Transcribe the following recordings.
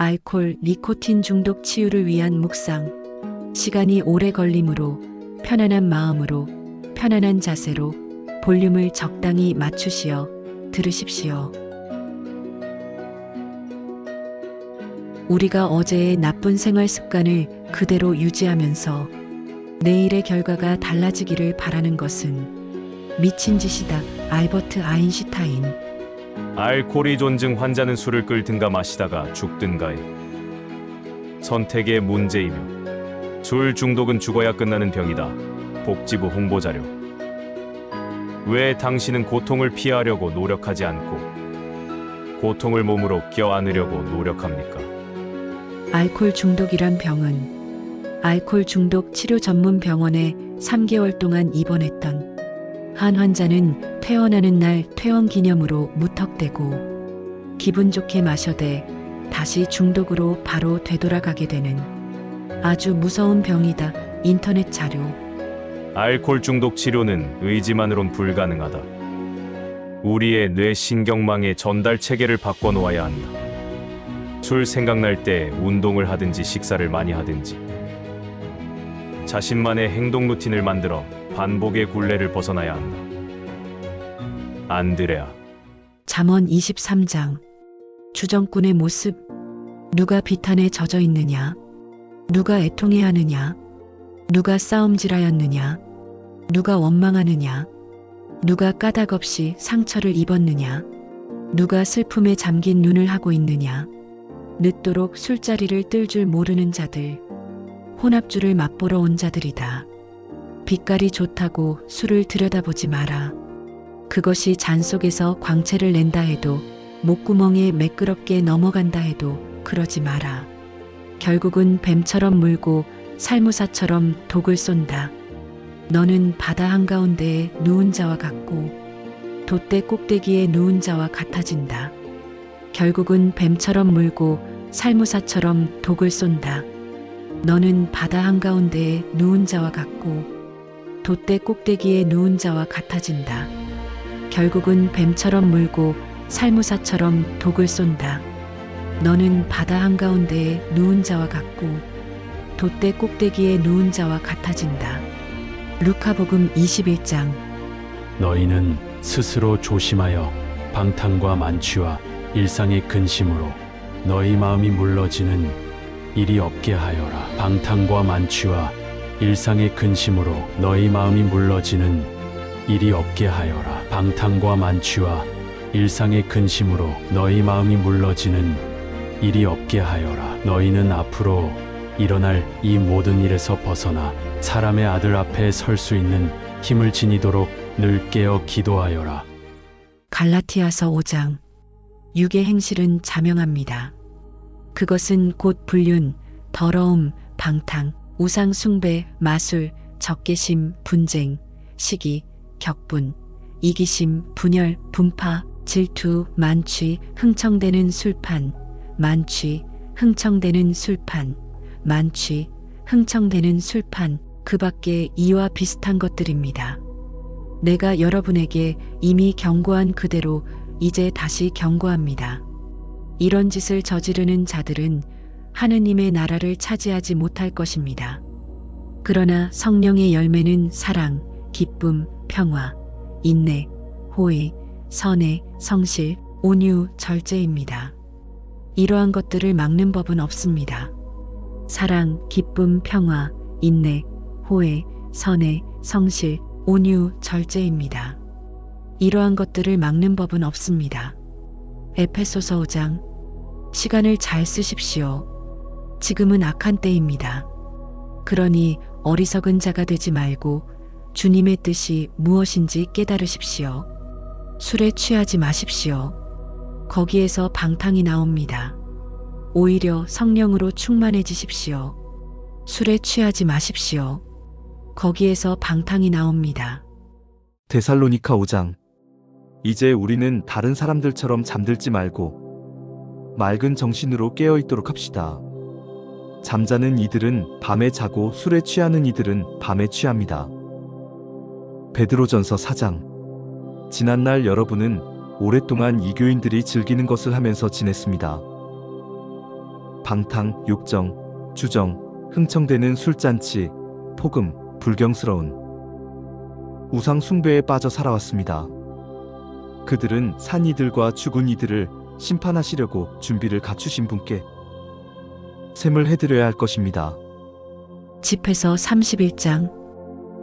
알코올, 니코틴 중독 치유를 위한 묵상. 시간이 오래 걸리므로 편안한 마음으로 편안한 자세로 볼륨을 적당히 맞추시어 들으십시오. 우리가 어제의 나쁜 생활 습관을 그대로 유지하면서 내일의 결과가 달라지기를 바라는 것은 미친 짓이다. 알버트 아인슈타인. 알코올이 존증 환자는 술을 끓든가 마시다가 죽든가에 선택의 문제이며 술 중독은 죽어야 끝나는 병이다. 복지부 홍보 자료. 왜 당신은 고통을 피하려고 노력하지 않고 고통을 몸으로 껴안으려고 노력합니까? 알코올 중독이란 병은 알코올 중독 치료 전문 병원에 3개월 동안 입원했던 한 환자는 퇴원하는 날 퇴원 기념으로 무턱대고 기분 좋게 마셔대 다시 중독으로 바로 되돌아가게 되는 아주 무서운 병이다. 인터넷 자료. 알코올 중독 치료는 의지만으론 불가능하다. 우리의 뇌 신경망의 전달 체계를 바꿔 놓아야 한다. 술 생각날 때 운동을 하든지 식사를 많이 하든지 자신만의 행동 루틴을 만들어 반복의 굴레를 벗어나야 한다. 안드레아 잠언 23장. 주정꾼의 모습. 누가 비탄에 젖어 있느냐? 누가 애통해 하느냐? 누가 싸움질하였느냐? 누가 원망하느냐? 누가 까닭 없이 상처를 입었느냐? 누가 슬픔에 잠긴 눈을 하고 있느냐? 늦도록 술자리를 뜰 줄 모르는 자들. 혼합주를 맛보러 온 자들이다. 빛깔이 좋다고 술을 들여다보지 마라. 그것이 잔 속에서 광채를 낸다 해도 목구멍에 매끄럽게 넘어간다 해도 그러지 마라. 결국은 뱀처럼 물고 살무사처럼 독을 쏜다. 너는 바다 한가운데에 누운 자와 같고 돛대 꼭대기에 누운 자와 같아진다. 결국은 뱀처럼 물고 살무사처럼 독을 쏜다. 너는 바다 한가운데에 누운 자와 같고 돛대 꼭대기에 누운 자와 같아진다. 결국은 뱀처럼 물고 살무사처럼 독을 쏜다. 너는 바다 한가운데에 누운 자와 같고 돛대 꼭대기에 누운 자와 같아진다. 루카복음 21장 너희는 스스로 조심하여 방탕과 만취와 일상의 근심으로 너희 마음이 물러지는 일이 없게 하여라. 방탕과 만취와 일상의 근심으로 너희 마음이 물러지는 일이 없게 하여라. 방탕과 만취와 일상의 근심으로 너희 마음이 물러지는 일이 없게 하여라. 너희는 앞으로 일어날 이 모든 일에서 벗어나 사람의 아들 앞에 설 수 있는 힘을 지니도록 늘 깨어 기도하여라. 갈라티아서 5장 육의 행실은 자명합니다. 그것은 곧 불륜, 더러움, 방탕, 우상 숭배, 마술, 적개심, 분쟁, 시기, 격분, 이기심, 분열, 분파, 질투, 만취, 흥청대는 술판, 만취, 흥청대는 술판, 만취, 흥청대는 술판, 그 밖에 이와 비슷한 것들입니다. 내가 여러분에게 이미 경고한 그대로 이제 다시 경고합니다. 이런 짓을 저지르는 자들은 하느님의 나라를 차지하지 못할 것입니다. 그러나 성령의 열매는 사랑, 기쁨, 평화, 인내, 호의, 선의, 성실, 온유, 절제입니다. 이러한 것들을 막는 법은 없습니다. 사랑, 기쁨, 평화, 인내, 호의, 선의, 성실, 온유, 절제입니다. 이러한 것들을 막는 법은 없습니다. 에페소서 5장 시간을 잘 쓰십시오. 지금은 악한 때입니다. 그러니 어리석은 자가 되지 말고 주님의 뜻이 무엇인지 깨달으십시오. 술에 취하지 마십시오. 거기에서 방탕이 나옵니다. 오히려 성령으로 충만해지십시오. 술에 취하지 마십시오. 거기에서 방탕이 나옵니다. 데살로니카 5장. 이제 우리는 다른 사람들처럼 잠들지 말고 맑은 정신으로 깨어 있도록 합시다. 잠자는 이들은 밤에 자고 술에 취하는 이들은 밤에 취합니다. 베드로전서 4장. 지난날 여러분은 오랫동안 이교인들이 즐기는 것을 하면서 지냈습니다. 방탕, 욕정, 주정, 흥청대는 술잔치, 폭음, 불경스러운 우상 숭배에 빠져 살아왔습니다. 그들은 산 이들과 죽은 이들을 심판하시려고 준비를 갖추신 분께 셈을 해드려야 할 것입니다. 집에서 31장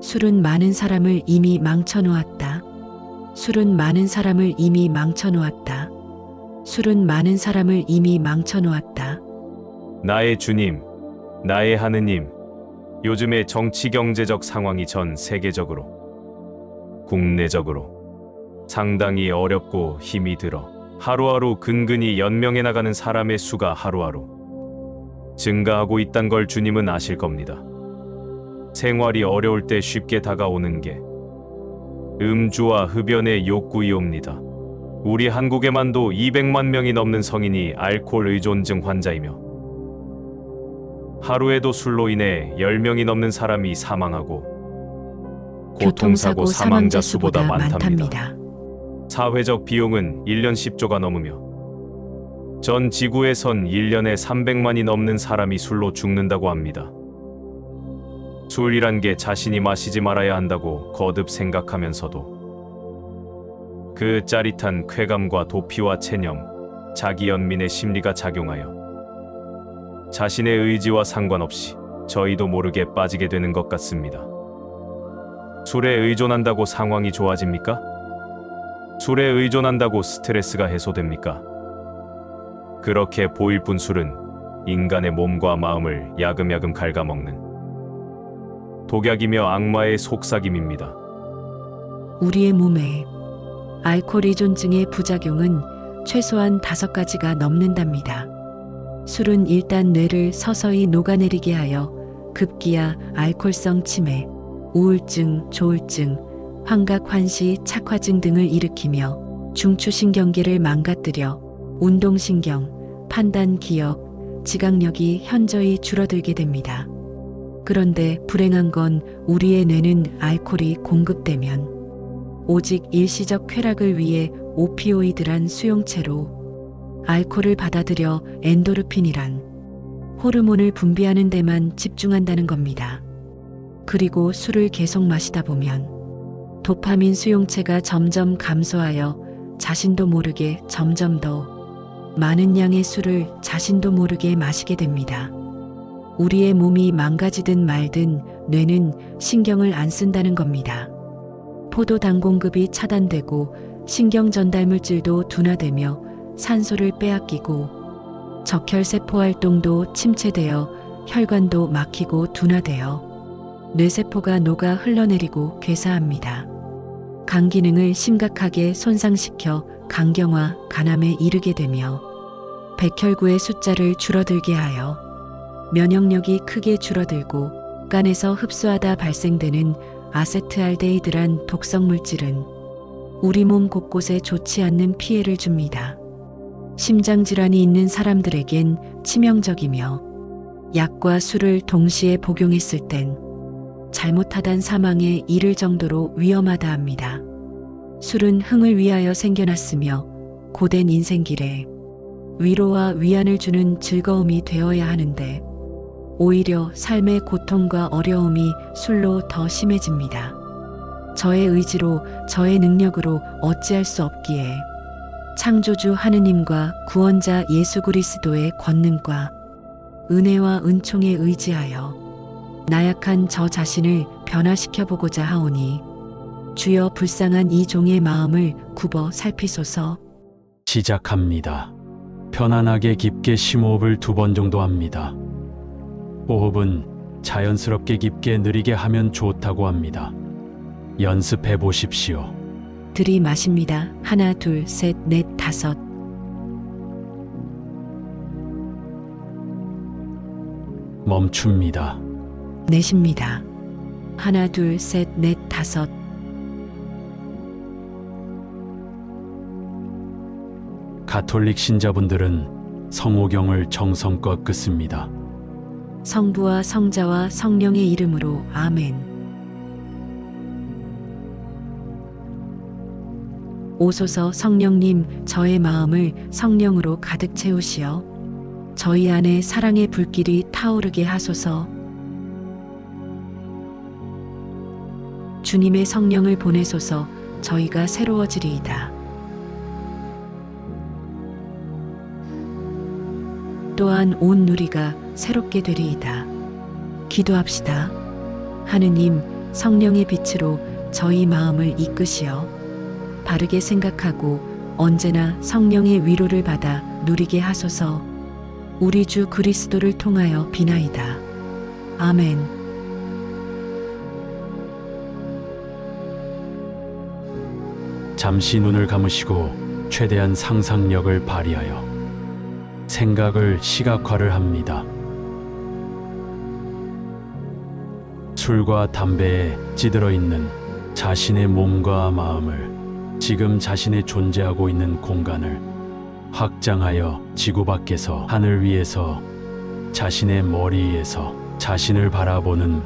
술은 많은 사람을 이미 망쳐놓았다. 술은 많은 사람을 이미 망쳐놓았다. 술은 많은 사람을 이미 망쳐놓았다. 나의 주님, 나의 하느님, 요즘의 정치 경제적 상황이 전 세계적으로, 국내적으로 상당히 어렵고 힘이 들어 하루하루 근근히 연명해 나가는 사람의 수가 하루하루 증가하고 있단 걸 주님은 아실 겁니다. 생활이 어려울 때 쉽게 다가오는 게 음주와 흡연의 욕구이옵니다. 우리 한국에만도 200만 명이 넘는 성인이 알코올 의존증 환자이며 하루에도 술로 인해 10명이 넘는 사람이 사망하고 고통사고 사망자 수보다 많답니다. 사회적 비용은 1년 10조가 넘으며 전 지구에선 1년에 300만이 넘는 사람이 술로 죽는다고 합니다. 술이란 게 자신이 마시지 말아야 한다고 거듭 생각하면서도 그 짜릿한 쾌감과 도피와 체념, 자기 연민의 심리가 작용하여 자신의 의지와 상관없이 저희도 모르게 빠지게 되는 것 같습니다. 술에 의존한다고 상황이 좋아집니까? 술에 의존한다고 스트레스가 해소됩니까? 그렇게 보일 뿐 술은 인간의 몸과 마음을 야금야금 갉아먹는 독약이며 악마의 속삭임입니다. 우리의 몸에 알코올 의존증의 부작용은 최소한 다섯 가지가 넘는답니다. 술은 일단 뇌를 서서히 녹아내리게 하여 급기야 알코올성 치매, 우울증, 조울증, 환각, 환시, 착화증 등을 일으키며 중추신경계를 망가뜨려 운동신경, 판단, 기억, 지각력이 현저히 줄어들게 됩니다. 그런데 불행한 건 우리의 뇌는 알코올이 공급되면 오직 일시적 쾌락을 위해 오피오이드란 수용체로 알코올을 받아들여 엔도르핀이란 호르몬을 분비하는 데만 집중한다는 겁니다. 그리고 술을 계속 마시다 보면 도파민 수용체가 점점 감소하여 자신도 모르게 점점 더 많은 양의 술을 자신도 모르게 마시게 됩니다. 우리의 몸이 망가지든 말든 뇌는 신경을 안 쓴다는 겁니다. 포도당 공급이 차단되고 신경 전달 물질도 둔화되며 산소를 빼앗기고 적혈세포 활동도 침체되어 혈관도 막히고 둔화되어 뇌세포가 녹아 흘러내리고 괴사합니다. 간 기능을 심각하게 손상시켜 간경화, 간암에 이르게 되며 백혈구의 숫자를 줄어들게 하여 면역력이 크게 줄어들고 간에서 흡수하다 발생되는 아세트알데히드란 독성 물질은 우리 몸 곳곳에 좋지 않는 피해를 줍니다. 심장 질환이 있는 사람들에겐 치명적이며 약과 술을 동시에 복용했을 땐 잘못하단 사망에 이를 정도로 위험하다 합니다. 술은 흥을 위하여 생겨났으며 고된 인생길에 위로와 위안을 주는 즐거움이 되어야 하는데 오히려 삶의 고통과 어려움이 술로 더 심해집니다. 저의 의지로 저의 능력으로 어찌할 수 없기에 창조주 하느님과 구원자 예수 그리스도의 권능과 은혜와 은총에 의지하여 나약한 저 자신을 변화시켜 보고자 하오니 주여 불쌍한 이 종의 마음을 굽어 살피소서 시작합니다. 편안하게 깊게 심호흡을 두 번 정도 합니다. 호흡은 자연스럽게 깊게 느리게 하면 좋다고 합니다. 연습해 보십시오. 들이마십니다. 하나, 둘, 셋, 넷, 다섯. 멈춥니다. 내쉽니다. 하나, 둘, 셋, 넷, 다섯. 가톨릭 신자분들은 성호경을 정성껏 긋습니다. 성부와 성자와 성령의 이름으로 아멘. 오소서 성령님 저의 마음을 성령으로 가득 채우시어 저희 안에 사랑의 불길이 타오르게 하소서. 주님의 성령을 보내소서 저희가 새로워지리이다. 또한 온 누리가 새롭게 되리이다. 기도합시다. 하느님, 성령의 빛으로 저희 마음을 이끄시어 바르게 생각하고 언제나 성령의 위로를 받아 누리게 하소서 우리 주 그리스도를 통하여 비나이다. 아멘. 잠시 눈을 감으시고 최대한 상상력을 발휘하여 생각을 시각화를 합니다. 술과 담배에 찌들어 있는 자신의 몸과 마음을 지금 자신의 존재하고 있는 공간을 확장하여 지구 밖에서 하늘 위에서 자신의 머리 위에서 자신을 바라보는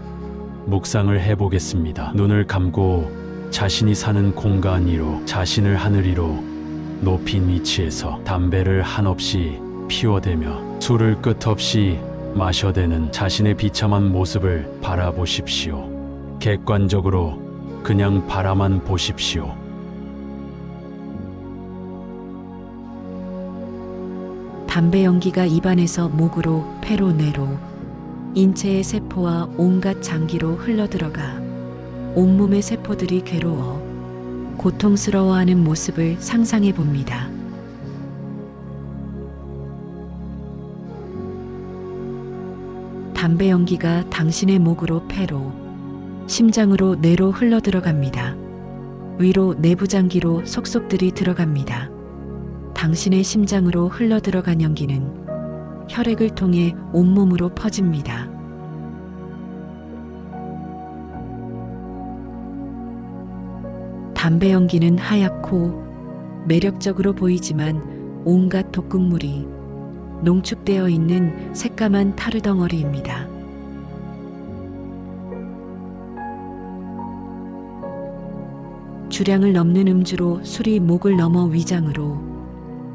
묵상을 해보겠습니다. 눈을 감고 자신이 사는 공간 위로 자신을 하늘 위로 높인 위치에서 담배를 한없이 피워대며 술을 끝없이 마셔대는 자신의 비참한 모습을 바라보십시오. 객관적으로 그냥 바라만 보십시오. 담배 연기가 입안에서 목으로 폐로 뇌로 인체의 세포와 온갖 장기로 흘러들어가 온몸의 세포들이 괴로워 고통스러워하는 모습을 상상해 봅니다. 담배 연기가 당신의 목으로 폐로, 심장으로 뇌로 흘러 들어갑니다. 위로 내부장기로 속속들이 들어갑니다. 당신의 심장으로 흘러 들어간 연기는 혈액을 통해 온몸으로 퍼집니다. 담배 연기는 하얗고 매력적으로 보이지만 온갖 독극물이 농축되어 있는 새까만 타르덩어리입니다. 주량을 넘는 음주로 술이 목을 넘어 위장으로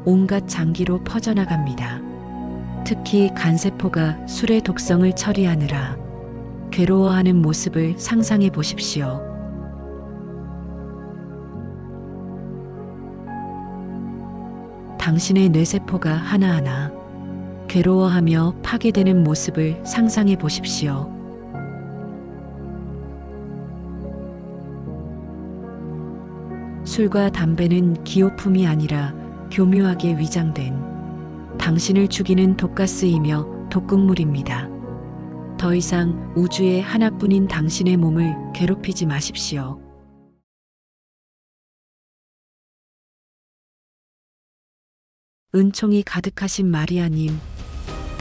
온갖 장기로 퍼져나갑니다. 특히 간세포가 술의 독성을 처리하느라 괴로워하는 모습을 상상해 보십시오. 당신의 뇌세포가 하나하나 괴로워하며 파괴되는 모습을 상상해 보십시오. 술과 담배는 기호품이 아니라 교묘하게 위장된 당신을 죽이는 독가스이며 독극물입니다. 더 이상 우주의 하나뿐인 당신의 몸을 괴롭히지 마십시오. 은총이 가득하신 마리아님,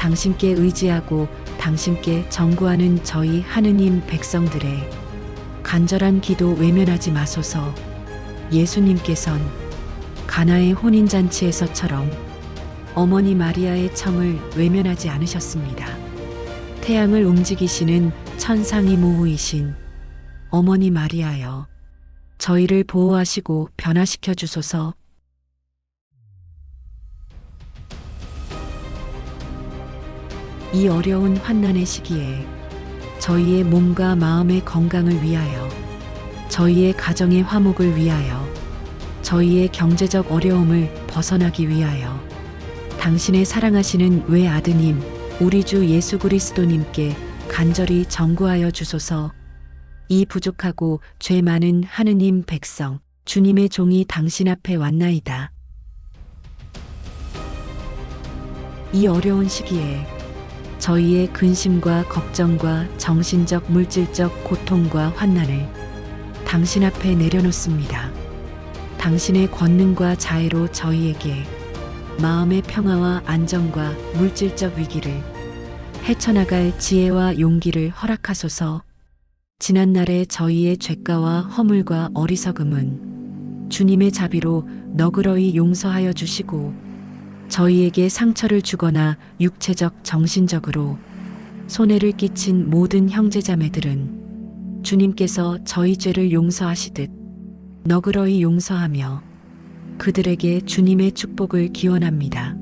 당신께 의지하고 당신께 전구하는 저희 하느님 백성들의 간절한 기도 외면하지 마소서 예수님께선 가나의 혼인잔치에서처럼 어머니 마리아의 청을 외면하지 않으셨습니다. 태양을 움직이시는 천상이 모후이신 어머니 마리아여, 저희를 보호하시고 변화시켜 주소서 이 어려운 환난의 시기에 저희의 몸과 마음의 건강을 위하여 저희의 가정의 화목을 위하여 저희의 경제적 어려움을 벗어나기 위하여 당신의 사랑하시는 외아드님 우리 주 예수 그리스도님께 간절히 정구하여 주소서 이 부족하고 죄 많은 하느님 백성 주님의 종이 당신 앞에 왔나이다. 이 어려운 시기에 저희의 근심과 걱정과 정신적 물질적 고통과 환난을 당신 앞에 내려놓습니다. 당신의 권능과 자애로 저희에게 마음의 평화와 안정과 물질적 위기를 헤쳐나갈 지혜와 용기를 허락하소서. 지난날의 저희의 죄가와 허물과 어리석음은 주님의 자비로 너그러이 용서하여 주시고 저희에게 상처를 주거나 육체적, 정신적으로 손해를 끼친 모든 형제자매들은 주님께서 저희 죄를 용서하시듯 너그러이 용서하며 그들에게 주님의 축복을 기원합니다.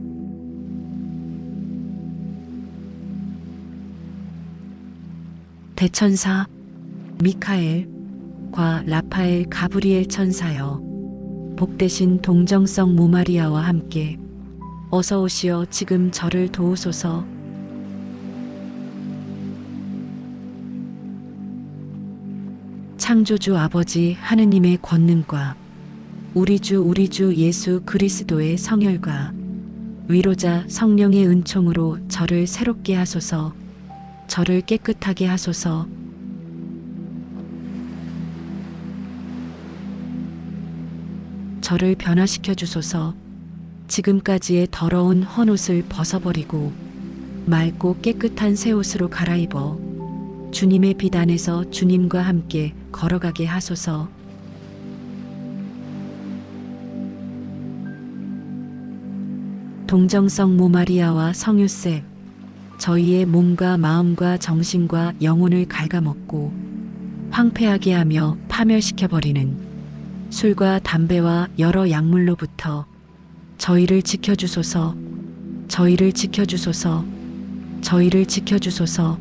대천사 미카엘과 라파엘 가브리엘 천사여 복되신 동정성 모마리아와 함께 어서 오시어 지금 저를 도우소서. 창조주 아버지 하느님의 권능과 우리 주 우리 주 예수 그리스도의 성혈과 위로자 성령의 은총으로 저를 새롭게 하소서 저를 깨끗하게 하소서. 저를 변화시켜 주소서 지금까지의 더러운 헌옷을 벗어버리고 맑고 깨끗한 새 옷으로 갈아입어 주님의 비단에서 주님과 함께 걸어가게 하소서. 동정성 모마리아와 성유셉 저희의 몸과 마음과 정신과 영혼을 갉아먹고 황폐하게 하며 파멸시켜 버리는 술과 담배와 여러 약물로부터 저희를 지켜주소서, 저희를 지켜주소서, 저희를 지켜주소서.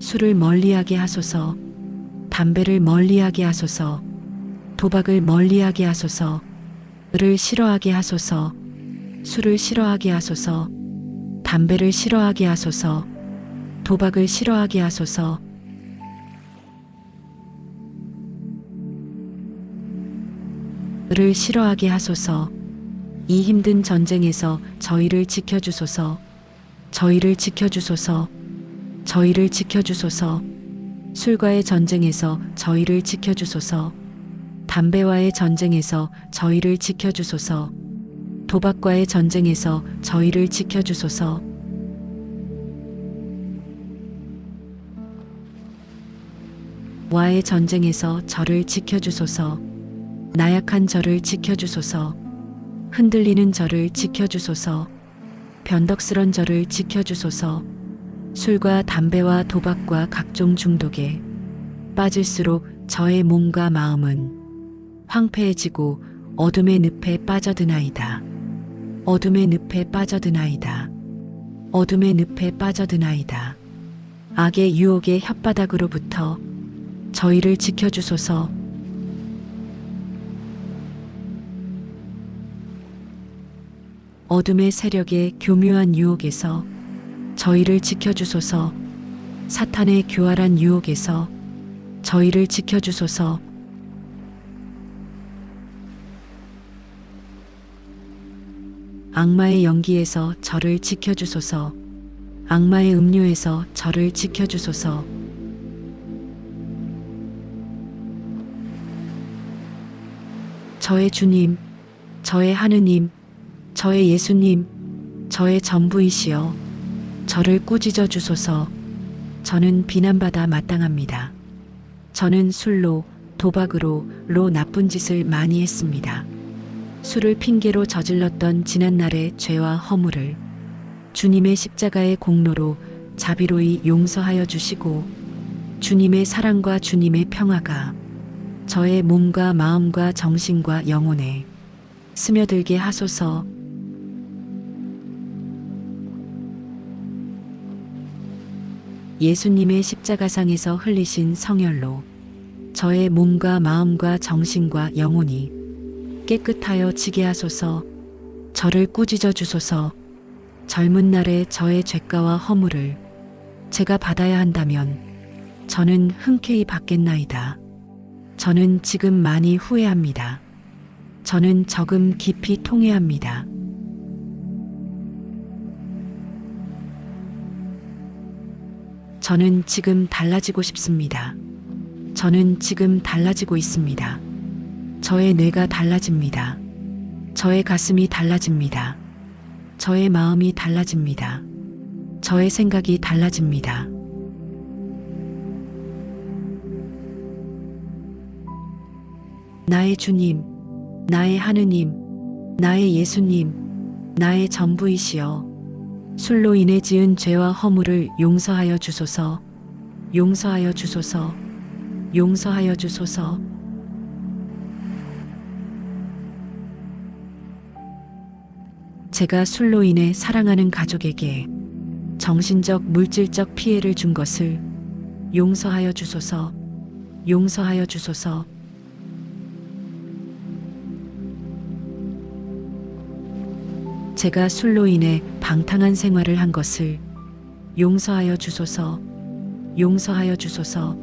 술을 멀리하게 하소서, 담배를 멀리하게 하소서, 도박을 멀리하게 하소서, 를 싫어하게 하소서, 술을 싫어하게 하소서, 담배를 싫어하게 하소서, 도박을 싫어하게 하소서. 를 싫어하게 하소서. 이 힘든 전쟁에서 저희를 지켜주소서. 저희를 지켜주소서. 저희를 지켜주소서. 술과의 전쟁에서 저희를 지켜주소서. 담배와의 전쟁에서 저희를 지켜주소서. 도박과의 전쟁에서 저희를 지켜주소서. 와의 전쟁에서 저를 지켜주소서. 나약한 저를 지켜주소서. 흔들리는 저를 지켜주소서. 변덕스런 저를 지켜주소서. 술과 담배와 도박과 각종 중독에 빠질수록 저의 몸과 마음은 황폐해지고 어둠의 늪에 빠져드나이다. 어둠의 늪에 빠져드나이다. 어둠의 늪에 빠져드나이다. 악의 유혹의 혓바닥으로부터 저희를 지켜주소서. 어둠의 세력의 교묘한 유혹에서 저희를 지켜주소서. 사탄의 교활한 유혹에서 저희를 지켜주소서. 악마의 연기에서 저를 지켜주소서. 악마의 음료에서 저를 지켜주소서. 저의 주님, 저의 하느님, 저의 예수님, 저의 전부이시여, 저를 꾸짖어 주소서. 저는 비난받아 마땅합니다. 저는 술로, 도박으로, 로 나쁜 짓을 많이 했습니다. 술을 핑계로 저질렀던 지난날의 죄와 허물을 주님의 십자가의 공로로 자비로이 용서하여 주시고 주님의 사랑과 주님의 평화가 저의 몸과 마음과 정신과 영혼에 스며들게 하소서. 예수님의 십자가상에서 흘리신 성혈로 저의 몸과 마음과 정신과 영혼이 깨끗하여 지게 하소서. 저를 꾸짖어 주소서. 젊은 날의 저의 죄가와 허물을 제가 받아야 한다면 저는 흔쾌히 받겠나이다. 저는 지금 많이 후회합니다. 저는 적음 깊이 통회합니다. 저는 지금 달라지고 싶습니다. 저는 지금 달라지고 있습니다. 저의 뇌가 달라집니다. 저의 가슴이 달라집니다. 저의 마음이 달라집니다. 저의 생각이 달라집니다. 나의 주님, 나의 하느님, 나의 예수님, 나의 전부이시여, 술로 인해 지은 죄와 허물을 용서하여 주소서, 용서하여 주소서, 용서하여 주소서. 제가 술로 인해 사랑하는 가족에게 정신적, 물질적 피해를 준 것을 용서하여 주소서, 용서하여 주소서. 제가 술로 인해 방탕한 생활을 한 것을 용서하여 주소서, 용서하여 주소서.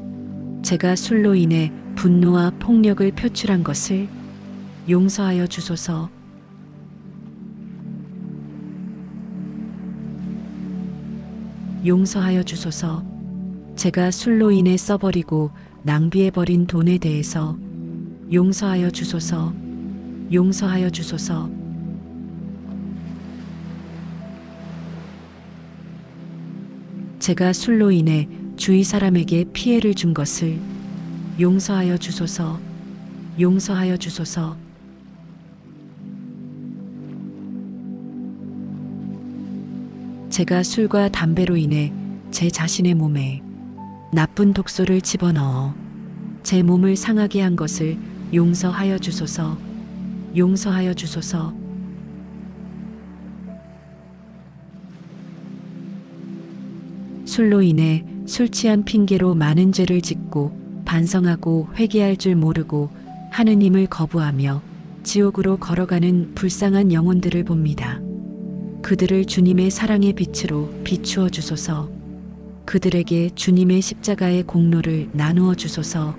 제가 술로 인해 분노와 폭력을 표출한 것을 용서하여 주소서. 용서하여 주소서. 제가 술로 인해 써버리고 낭비해버린 돈에 대해서 용서하여 주소서. 용서하여 주소서. 제가 술로 인해 주위 사람에게 피해를 준 것을 용서하여 주소서. 용서하여 주소서. 제가 술과 담배로 인해 제 자신의 몸에 나쁜 독소를 집어넣어 제 몸을 상하게 한 것을 용서하여 주소서. 용서하여 주소서. 술로 인해 술 취한 핑계로 많은 죄를 짓고 반성하고 회개할 줄 모르고 하느님을 거부하며 지옥으로 걸어가는 불쌍한 영혼들을 봅니다. 그들을 주님의 사랑의 빛으로 비추어 주소서. 그들에게 주님의 십자가의 공로를 나누어 주소서.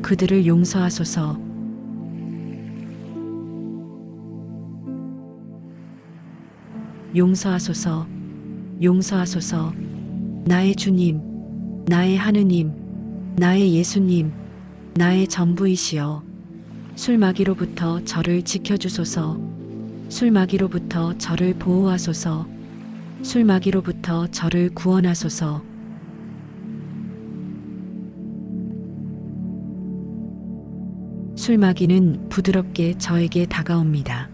그들을 용서하소서. 용서하소서. 용서하소서. 나의 주님, 나의 하느님, 나의 예수님, 나의 전부이시여. 술마귀로부터 저를 지켜주소서. 술마귀로부터 저를 보호하소서. 술마귀로부터 저를 구원하소서. 술마귀는 부드럽게 저에게 다가옵니다.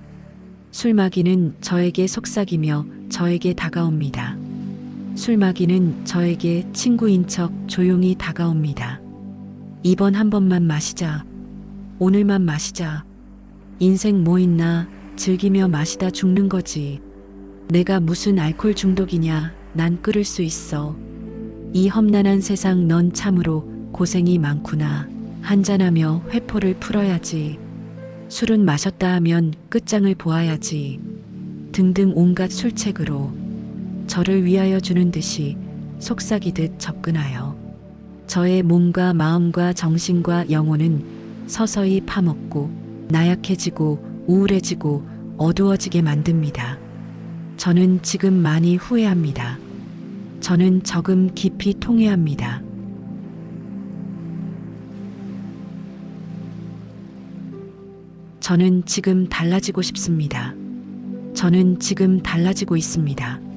술마귀는 저에게 속삭이며 저에게 다가옵니다. 술마귀는 저에게 친구인 척 조용히 다가옵니다. 이번 한 번만 마시자. 오늘만 마시자. 인생 뭐 있나 즐기며 마시다 죽는 거지. 내가 무슨 알코올 중독이냐. 난 끓을 수 있어. 이 험난한 세상 넌 참으로 고생이 많구나. 한잔하며 회포를 풀어야지. 술은 마셨다 하면 끝장을 보아야지. 등등 온갖 술책으로 저를 위하여 주는 듯이 속삭이듯 접근하여 저의 몸과 마음과 정신과 영혼은 서서히 파먹고 나약해지고 우울해지고 어두워지게 만듭니다. 저는 지금 많이 후회합니다. 저는 조금 깊이 통회합니다. 저는 지금 달라지고 싶습니다. 저는 지금 달라지고 있습니다.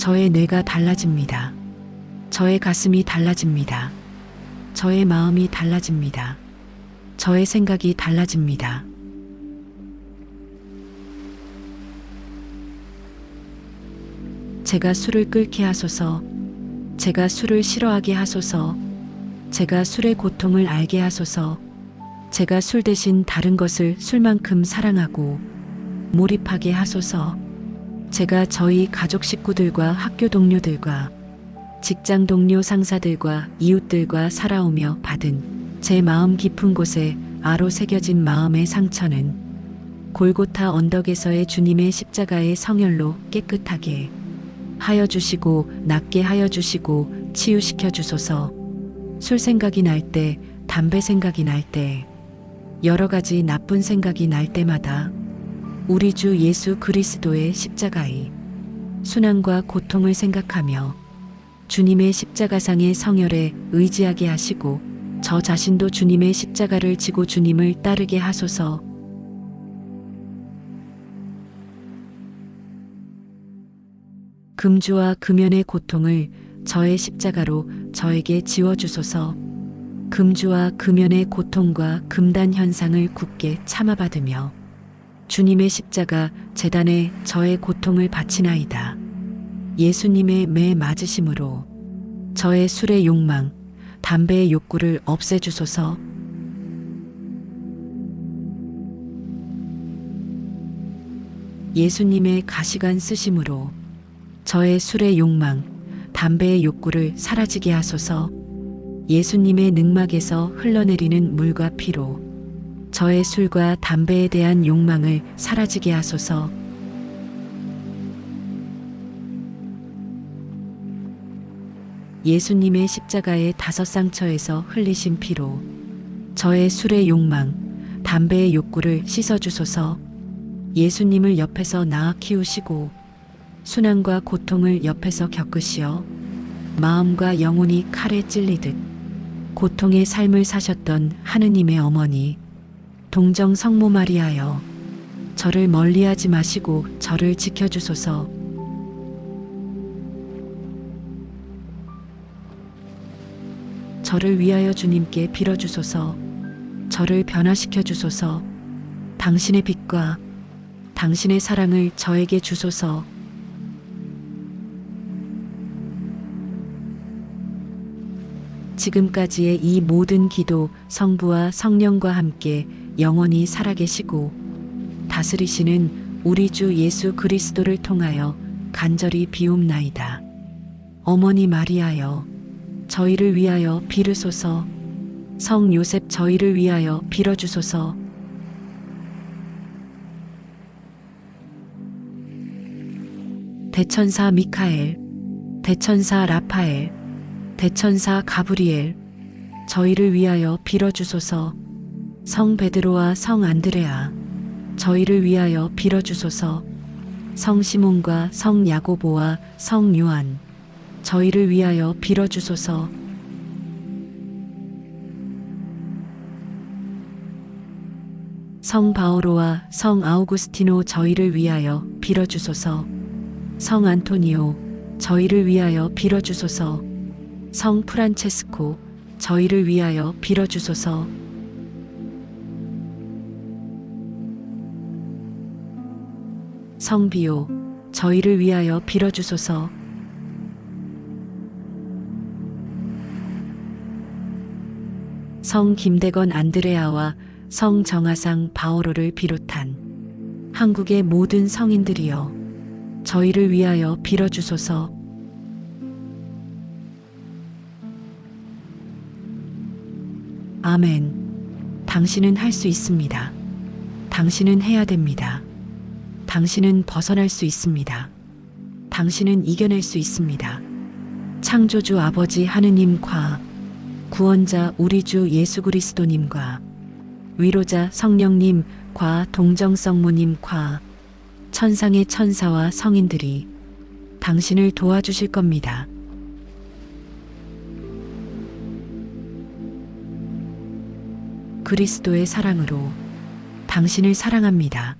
저의 뇌가 달라집니다. 저의 가슴이 달라집니다. 저의 마음이 달라집니다. 저의 생각이 달라집니다. 제가 술을 끓게 하소서. 제가 술을 싫어하게 하소서. 제가 술의 고통을 알게 하소서. 제가 술 대신 다른 것을 술만큼 사랑하고 몰입하게 하소서. 제가 저희 가족 식구들과 학교 동료들과 직장 동료 상사들과 이웃들과 살아오며 받은 제 마음 깊은 곳에 아로 새겨진 마음의 상처는 골고타 언덕에서의 주님의 십자가의 성혈로 깨끗하게 하여 주시고 낫게 하여 주시고 치유시켜 주소서. 술 생각이 날 때, 담배 생각이 날 때, 여러 가지 나쁜 생각이 날 때마다 우리 주 예수 그리스도의 십자가의 순환과 고통을 생각하며 주님의 십자가상의 성혈에 의지하게 하시고 저 자신도 주님의 십자가를 지고 주님을 따르게 하소서. 금주와 금연의 고통을 저의 십자가로 저에게 지워 주소서. 금주와 금연의 고통과 금단 현상을 굳게 참아받으며 주님의 십자가 재단에 저의 고통을 바치나이다. 예수님의 매 맞으심으로 저의 술의 욕망, 담배의 욕구를 없애주소서. 예수님의 가시관 쓰심으로 저의 술의 욕망, 담배의 욕구를 사라지게 하소서 예수님의 능막에서 흘러내리는 물과 피로 저의 술과 담배에 대한 욕망을 사라지게 하소서. 예수님의 십자가의 다섯 상처에서 흘리신 피로 저의 술의 욕망, 담배의 욕구를 씻어주소서. 예수님을 옆에서 낳아 키우시고 순환과 고통을 옆에서 겪으시어 마음과 영혼이 칼에 찔리듯 고통의 삶을 사셨던 하느님의 어머니 동정 성모 마리아여 저를 멀리하지 마시고 저를 지켜주소서. 저를 위하여 주님께 빌어주소서. 저를 변화시켜 주소서. 당신의 빛과 당신의 사랑을 저에게 주소서. 지금까지의 이 모든 기도 성부와 성령과 함께 영원히 살아계시고 다스리시는 우리 주 예수 그리스도를 통하여 간절히 비움나이다. 어머니 마리아여, 저희를 위하여 비르소서, 성 요셉 저희를 위하여 빌어주소서, 대천사 미카엘, 대천사 라파엘, 대천사 가브리엘, 저희를 위하여 빌어주소서, 성 베드로와 성 안드레아, 저희를 위하여 빌어주소서, 성 시몬과 성 야고보와 성 요한, 저희를 위하여 빌어주소서, 성 바오로와 성 아우구스티노 저희를 위하여 빌어주소서, 성 안토니오 저희를 위하여 빌어주소서, 성 프란체스코 저희를 위하여 빌어주소서, 성 비오 저희를 위하여 빌어주소서, 성 김대건 안드레아와 성 정하상 바오로를 비롯한 한국의 모든 성인들이여 저희를 위하여 빌어주소서 아멘. 당신은 할 수 있습니다. 당신은 해야 됩니다. 당신은 벗어날 수 있습니다. 당신은 이겨낼 수 있습니다. 창조주 아버지 하느님과 구원자 우리 주 예수 그리스도님과 위로자 성령님과 동정성모님과 천상의 천사와 성인들이 당신을 도와주실 겁니다. 그리스도의 사랑으로 당신을 사랑합니다.